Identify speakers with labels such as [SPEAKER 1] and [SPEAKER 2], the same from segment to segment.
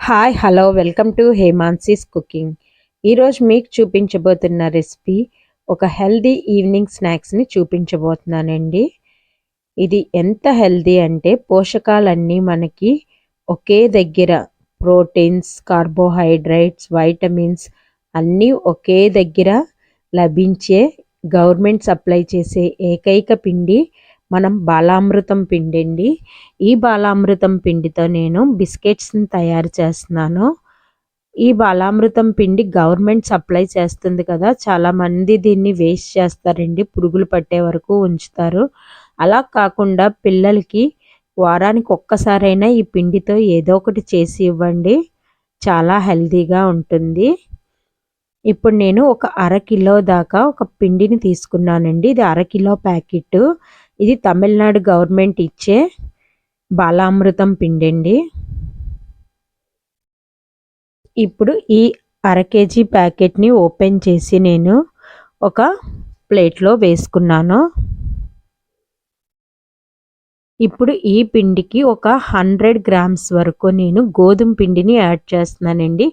[SPEAKER 1] Hi hello welcome to Hemansi's cooking ఈరోజు మీకు చూపించబోతున్న రెసిపీ ఒక హెల్దీ ఈవినింగ్ స్నాక్స్ని చూపించబోతున్నానండి. ఇది ఎంత హెల్దీ అంటే పోషకాలన్నీ మనకి ఒకే దగ్గర ప్రోటీన్స్ కార్బోహైడ్రేట్స్ వైటమిన్స్ అన్నీ ఒకే దగ్గర లభించే గవర్నమెంట్ సప్లై చేసే ఏకైక పిండి మనం బాలామృతం పిండి అండి ఈ బాలామృతం పిండితో నేను బిస్కెట్స్ని తయారు చేస్తున్నాను. ఈ బాలామృతం పిండి గవర్నమెంట్ సప్లై చేస్తుంది కదా చాలామంది దీన్ని వేస్ట్ చేస్తారండి పురుగులు పట్టే వరకు ఉంచుతారు. అలా కాకుండా పిల్లలకి వారానికి ఒక్కసారైనా ఈ పిండితో ఏదో ఒకటి చేసి ఇవ్వండి చాలా హెల్తీగా ఉంటుంది. ఇప్పుడు నేను ఒక అర కిలో దాకా ఒక పిండిని తీసుకున్నానండి ఇది అరకిలో ప్యాకెట్ ఇది తమిళనాడు గవర్నమెంట్ ఇచ్చే బాలామృతం పిండి అండి ఇప్పుడు ఈ అర కేజీ ప్యాకెట్ని ఓపెన్ చేసి నేను ఒక ప్లేట్లో వేసుకున్నాను. ఇప్పుడు ఈ పిండికి ఒక హండ్రెడ్ గ్రామ్స్ వరకు నేను గోధుమ పిండిని యాడ్ చేస్తున్నానండి.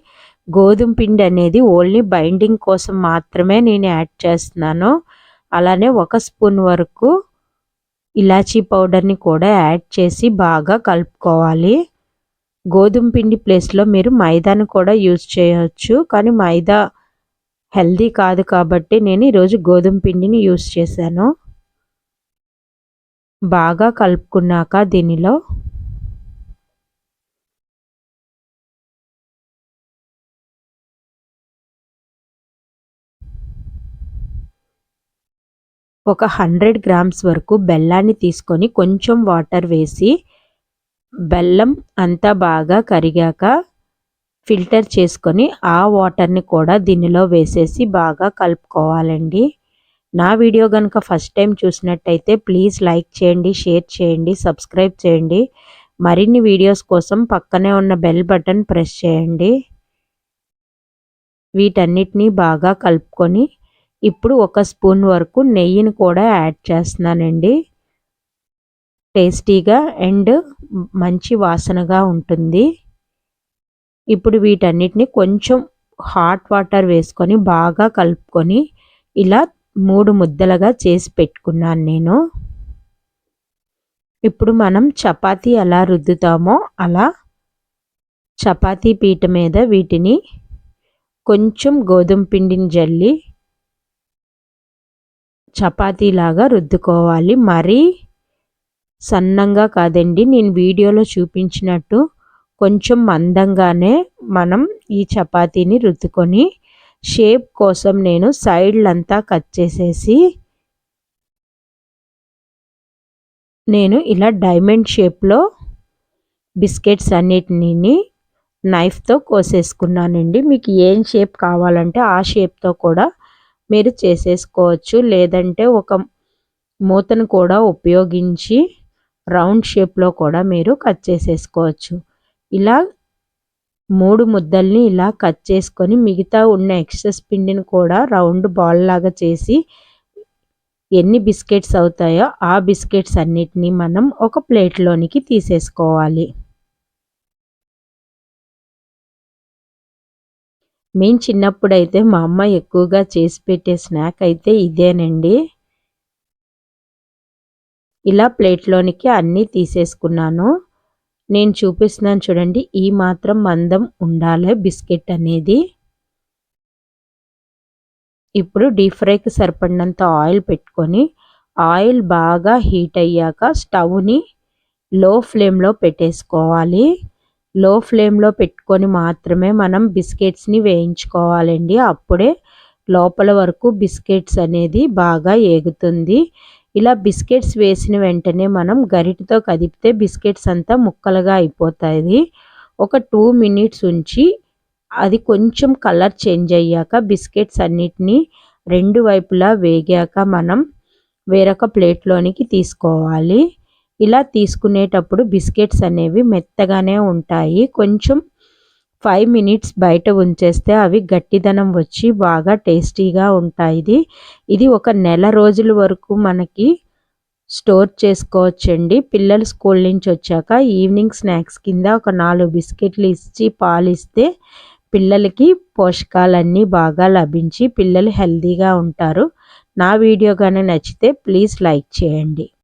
[SPEAKER 1] గోధుమ పిండి అనేది ఓన్లీ బైండింగ్ కోసం మాత్రమే నేను యాడ్ చేస్తున్నాను. అలానే ఒక స్పూన్ వరకు ఇలాచీ పౌడర్ని కూడా యాడ్ చేసి బాగా కలుపుకోవాలి. గోధుమ పిండి ప్లేస్లో మీరు మైదాను కూడా యూజ్ చేయవచ్చు కానీ మైదా హెల్దీ కాదు కాబట్టి నేను ఈరోజు గోధుమ పిండిని యూజ్ చేశాను. బాగా కలుపుకున్నాక దీనిలో ఒక హండ్రెడ్ గ్రామ్స్ వరకు బెల్లాన్ని తీసుకొని కొంచెం వాటర్ వేసి బెల్లం అంతా బాగా కరిగాక ఫిల్టర్ చేసుకొని ఆ వాటర్ని కూడా దీనిలో వేసేసి బాగా కలుపుకోవాలండి. నా వీడియో కనుక ఫస్ట్ టైం చూసినట్టయితే ప్లీజ్ లైక్ చేయండి షేర్ చేయండి సబ్స్క్రైబ్ చేయండి. మరిన్ని వీడియోస్ కోసం పక్కనే ఉన్న బెల్ బటన్ ప్రెస్ చేయండి. వీటన్నిటినీ బాగా కలుపుకొని ఇప్పుడు ఒక స్పూన్ వరకు నెయ్యిని కూడా యాడ్ చేస్తున్నానండి. టేస్టీగా అండ్ మంచి వాసనగా ఉంటుంది. ఇప్పుడు వీటన్నిటిని కొంచెం హాట్ వాటర్ వేసుకొని బాగా కలుపుకొని ఇలా మూడు ముద్దలుగా చేసి పెట్టుకున్నాను నేను. ఇప్పుడు మనం చపాతీ ఎలా రుద్దుతామో అలా చపాతీ పీట మీద వీటిని కొంచెం గోధుమ పిండిని జల్లి చపాతీలాగా రుద్దుకోవాలి. మరీ సన్నంగా కాదండి. నేను వీడియోలో చూపించినట్టు కొంచెం మందంగానే మనం ఈ చపాతీని రుద్దుకొని షేప్ కోసం నేను సైడ్లంతా కట్ చేసేసి నేను ఇలా డైమండ్ షేప్లో బిస్కెట్స్ అన్నిటిని నైఫ్తో కోసేసుకున్నానండి. మీకు ఏం షేప్ కావాలంటే ఆ షేప్తో కూడా మీరు చేసేసుకోవచ్చు. లేదంటే ఒక మూతను కూడా ఉపయోగించి రౌండ్ షేప్లో కూడా మీరు కట్ చేసేసుకోవచ్చు. ఇలా మూడు ముద్దల్ని ఇలా కట్ చేసుకొని మిగతా ఉన్న ఎక్సెస్ పిండిని కూడా రౌండ్ బాల్ లాగా చేసి ఎన్ని బిస్కెట్స్ అవుతాయో ఆ బిస్కెట్స్ అన్నిటినీ మనం ఒక ప్లేట్లోనికి తీసేసుకోవాలి. మేము చిన్నప్పుడైతే మా అమ్మ ఎక్కువగా చేసి పెట్టే స్నాక్ అయితే ఇదేనండి. ఇలా ప్లేట్లోనికి అన్నీ తీసేసుకున్నాను. నేను చూపిస్తున్నాను చూడండి ఈ మాత్రం మందం ఉండాలి బిస్కెట్ అనేది. ఇప్పుడు డీప్ ఫ్రైకి సరిపడినంత ఆయిల్ పెట్టుకొని ఆయిల్ బాగా హీట్ అయ్యాక స్టవ్ని లో ఫ్లేమ్లో పెట్టేసుకోవాలి. లో ఫ్లేమ్లో పెట్టుకొని మాత్రమే మనం బిస్కెట్స్ని వేయించుకోవాలండి. అప్పుడే లోపల వరకు బిస్కెట్స్ అనేది బాగా ఏగుతుంది. ఇలా బిస్కెట్స్ వేసిన వెంటనే మనం గరిటతో కదిపితే బిస్కెట్స్ అంతా ముక్కలుగా అయిపోతాయి. ఒక టూ మినిట్స్ ఉంచి అది కొంచెం కలర్ చేంజ్ అయ్యాక బిస్కెట్స్ అన్నిటినీ రెండు వైపులా వేగాక మనం వేరొక ప్లేట్లోనికి తీసుకోవాలి. ఇలా తీసుకునేటప్పుడు బిస్కెట్స్ అనేవి మెత్తగానే ఉంటాయి. కొంచెం ఫైవ్ మినిట్స్ బయట ఉంచేస్తే అవి గట్టిదనం వచ్చి బాగా టేస్టీగా ఉంటాయి. ఇది ఒక నెల రోజుల వరకు మనకి స్టోర్ చేసుకోవచ్చండి. పిల్లలు స్కూల్ నుంచి వచ్చాక ఈవినింగ్ స్నాక్స్ కింద ఒక నాలుగు బిస్కెట్లు ఇచ్చి పాలు ఇస్తే పిల్లలకి పోషకాలన్నీ బాగా లభించి పిల్లలు హెల్తీగా ఉంటారు. నా వీడియో కానీ నచ్చితే ప్లీజ్ లైక్ చేయండి.